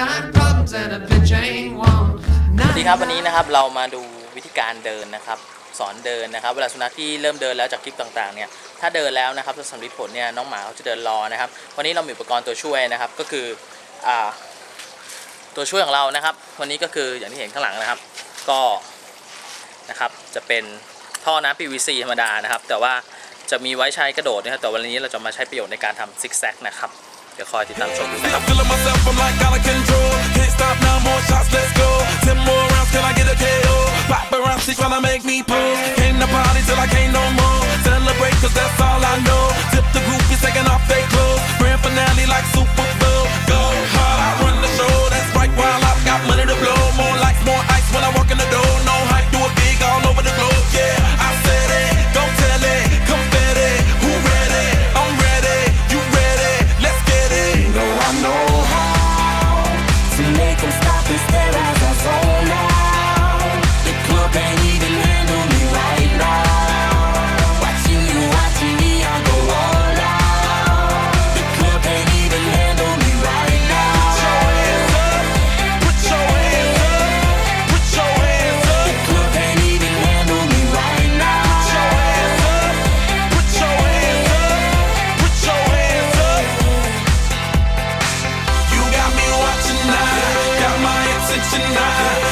สวัสดีครับวันนี้นะครับเรามาดูวิธีการเดินนะครับสอนเดินนะครับ เวลาสุนัขที่เริ่มเดินแล้วจากคลิปต่างๆเนี่ยถ้าเดินแล้วนะครับจะสำร็จผลเนี่ยน้องหมาเขาจะเดินรอนะครับวันนี้เรามีอุปกรณ์ตัวช่วยนะครับก็คืออ่าตัวช่วยของเรานะครับ วันนี้ก็คืออย่างที่เห็นข้างหลังนะครับ ก็นะครับจะเป็นท่อน้ำ PVC ธรรมดานะครับแต่ว่าจะมีไว้ใช้กระโดดนะครับแต่วันนี้เราจะมาใช้ประโยชน์ในการทำซิกแซกนะครับเดี๋ยวคอยติดตามชมนะครับ She tryna make me pose. Came to party till I can't no more. Celebrate, cause that's all I know. Tip the groupies taking off their clothes. Grand finale like Super Bowl. Go hard, I run the show. That's right, while I've got money to blow. More lights, more ice when I walk in the door. No hype, do it big all over the globe. Yeah, I said it. Go tell it. Confetti. Who ready? I'm ready. You ready? Let's get it. You know I know how to make them stop and stare as I zone out. tonight